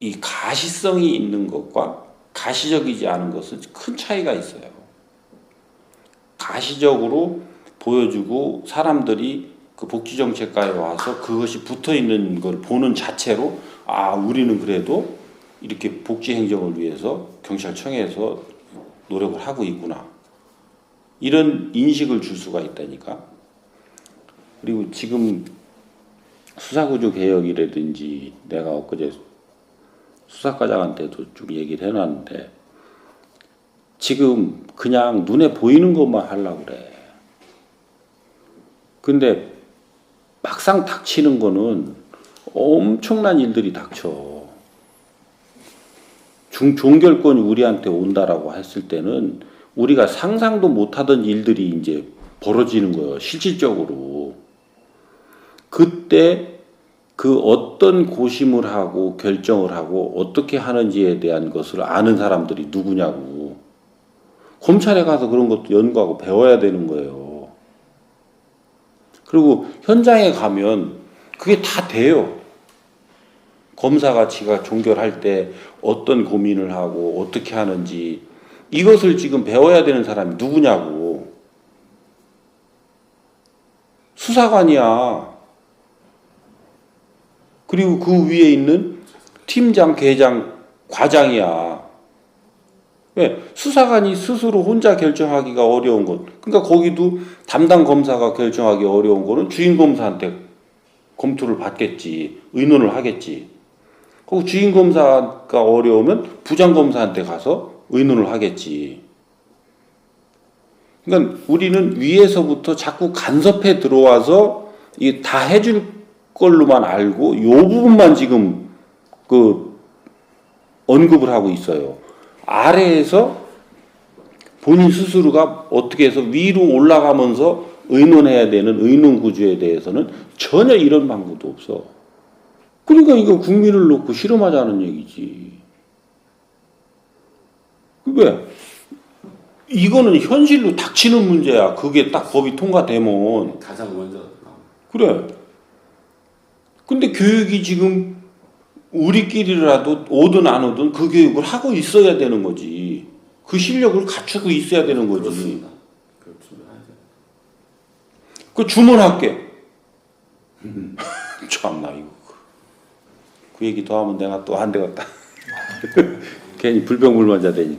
이 가시성이 있는 것과 가시적이지 않은 것은 큰 차이가 있어요. 가시적으로 보여주고 사람들이 그 복지정책과에 와서 그것이 붙어 있는 걸 보는 자체로 아, 우리는 그래도 이렇게 복지 행정을 위해서 경찰청에서 노력을 하고 있구나. 이런 인식을 줄 수가 있다니까. 그리고 지금 수사구조 개혁이라든지 내가 엊그제 수사과장한테도 좀 얘기를 해놨는데 지금 그냥 눈에 보이는 것만 하려고 그래. 근데 막상 닥치는 거는 엄청난 일들이 닥쳐. 중, 종결권이 우리한테 온다라고 했을 때는 우리가 상상도 못하던 일들이 이제 벌어지는 거예요. 실질적으로. 그때 그 어떤 고심을 하고 결정을 하고 어떻게 하는지에 대한 것을 아는 사람들이 누구냐고. 검찰에 가서 그런 것도 연구하고 배워야 되는 거예요. 그리고 현장에 가면 그게 다 돼요. 검사가 지가 종결할 때 어떤 고민을 하고 어떻게 하는지 이것을 지금 배워야 되는 사람이 누구냐고. 수사관이야. 그리고 그 위에 있는 팀장, 계장, 과장이야. 왜? 수사관이 스스로 혼자 결정하기가 어려운 것. 그러니까 거기도 담당 검사가 결정하기 어려운 거는 주임 검사한테 검토를 받겠지. 의논을 하겠지. 그 주임 검사가 어려우면 부장 검사한테 가서 의논을 하겠지. 그러니까 우리는 위에서부터 자꾸 간섭해 들어와서 이 다 해줄 걸로만 알고 요 부분만 지금 그 언급을 하고 있어요. 아래에서 본인 스스로가 어떻게 해서 위로 올라가면서 의논해야 되는 의논 구조에 대해서는 전혀 이런 방법도 없어. 그러니까 이거 국민을 놓고 실험하자는 얘기지. 왜? 이거는 현실로 닥치는 문제야. 그게 딱 법이 통과되면. 가장 먼저 그래. 근데 교육이 지금 우리끼리라도 오든 안 오든 그 교육을 하고 있어야 되는 거지. 그 실력을 갖추고 있어야 되는 거지. 그렇습니다. 그렇습니다. 그 주문할게. 참나 이거. 그 얘기 더 하면 내가 또 안 되겠다. 괜히 불평불만자 되니까.